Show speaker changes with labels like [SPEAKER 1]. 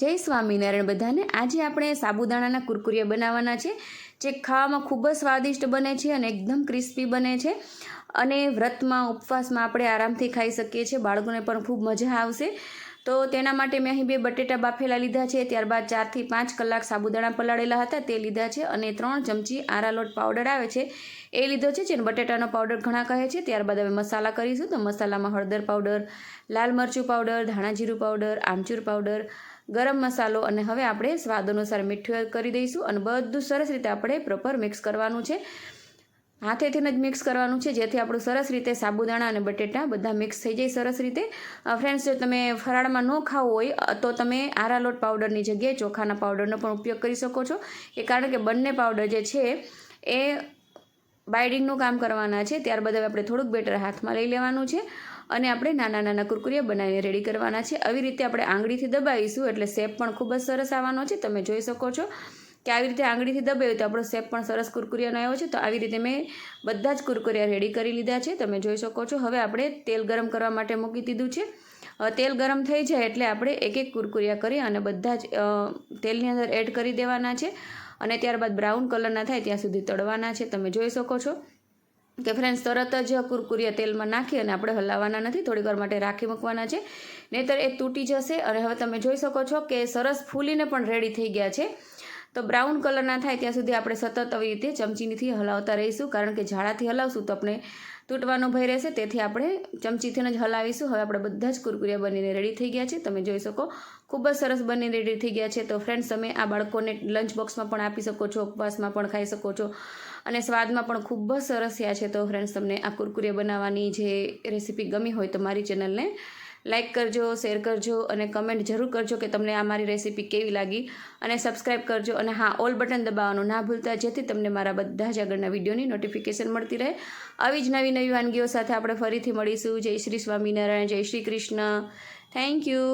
[SPEAKER 1] જય સ્વામિનારાયણ બધાને. આજે આપણે સાબુદાણાના કુરકુરિયા બનાવવાના છે, જે ખાવામાં ખૂબ જ સ્વાદિષ્ટ બને છે અને એકદમ ક્રિસ્પી બને છે. અને વ્રતમાં, ઉપવાસમાં આપણે આરામથી ખાઈ શકીએ છીએ. બાળકોને પણ ખૂબ મજા આવશે. તો તેના માટે મેં અહીં બે બટેટા બાફેલા લીધા છે. ત્યારબાદ ચારથી પાંચ કલાક સાબુદાણા પલાળેલા હતા, તે લીધા છે. અને ત્રણ ચમચી આરાલોટ પાવડર આવે છે, એ લીધો છે, જેને બટેટાનો પાવડર ઘણા કહે છે. ત્યારબાદ હવે મસાલા કરીશું. તો મસાલામાં હળદર પાવડર, લાલ મરચું પાવડર, ધાણા જીરું પાવડર, આમચૂર પાવડર ગરમ મસાલો અને હવે આપણે સ્વાદ અનુસાર મીઠું કરી દઈશું અને બધું સરસ રીતે આપણે પ્રોપર મિક્સ કરવાનું છે. હાથેથી જ મિક્સ કરવાનું છે, જેથી આપણું સરસ રીતે સાબુદાણા અને બટેટા બધા મિક્સ થઈ જાય સરસ રીતે. ફ્રેન્ડ્સ જો તમે ફરાળમાં ન ખાવું હોય તો તમે આરાલોટ પાવડરની જગ્યાએ ચોખાના પાવડરનો પણ ઉપયોગ કરી શકો છો. એ કારણ કે બંને પાવડર જે છે, એ બાઇડિંગનું કામ કરવાના છે. ત્યારબાદ હવે આપણે થોડુંક બેટર હાથમાં લઈ લેવાનું છે. અને આપણે નાના નાના કુરકુરિયા બનાવીને રેડી કરવાના છે. આવી રીતે આપણે આંગળીથી દબાવીશું, એટલે શેપ પણ ખૂબ જ સરસ આવવાનો છે. તમે જોઈ શકો છો કે આવી રીતે આંગળીથી દબાવ્યું તો આપણો શેપ પણ સરસ કુરકુરિયાનો આવ્યો છે. તો આવી રીતે મેં બધા જ કુરકુરિયા રેડી કરી લીધા છે. તમે જોઈ શકો છો, હવે આપણે તેલ ગરમ કરવા માટે મૂકી દીધું છે. તેલ ગરમ થઈ જાય એટલે આપણે એક એક કુરકુરિયા કરી અને બધા જ તેલની અંદર એડ કરી દેવાના છે. અને ત્યારબાદ બ્રાઉન કલરના થાય ત્યાં સુધી તળવાના છે. તમે જોઈ શકો છો. કે ફ્રેન્ડ્સ તરત જ કુરકુરિયા તેલમાં નાખી અને આપણે હલાવવાના નથી, થોડીક વાર માટે રાખી મૂકવાના છે. નહીંતર એ તૂટી જશે અને હવે તમે જોઈ શકો છો કે સરસ ફૂલીને પણ રેડી થઈ ગયા છે. તો બ્રાઉન કલરના થાય ત્યાં સુધી આપણે સતત આવી રીતે ચમચીથી હલાવતા રહીશું, કારણ કે ઝાડાથી હલાવશું તો આપણે તૂટવાનો ભય રહેશે, તેથી આપણે ચમચીથી જ હલાવીશું. હવે આપણે બધા જ કુરકુરિયા બનીને રેડી થઈ ગયા છે. તમે જોઈ શકો, ખૂબ જ સરસ બનીને રેડી થઈ ગયા છે. તો ફ્રેન્ડ્સ તમે આ બાળકોને લંચ બોક્સમાં પણ આપી શકો છો, ઉપવાસમાં પણ ખાઈ શકો છો અને સ્વાદમાં પણ ખૂબ જ સરસ થયા છે. તો ફ્રેન્ડ્સ તમને આ કુરકુરિયા બનાવવાની જે રેસીપી ગમી હોય તો મારી ચેનલને લાઇક કરજો શેર કરજો અને કમેન્ટ જરૂર કરજો કે તમને આ મારી રેસીપી કેવી લાગી. અને સબસ્ક્રાઇબ કરજો અને હા ઓલ બટન દબાવવાનું ના ભૂલતા, જેથી તમને મારા બધા જ આગળના વિડીયોની નોટિફિકેશન મળતી રહે. આવી જ નવી નવી વાનગીઓ સાથે આપણે ફરીથી મળીશું. જય શ્રી સ્વામિનારાયણ, જય શ્રી કૃષ્ણ. Thank you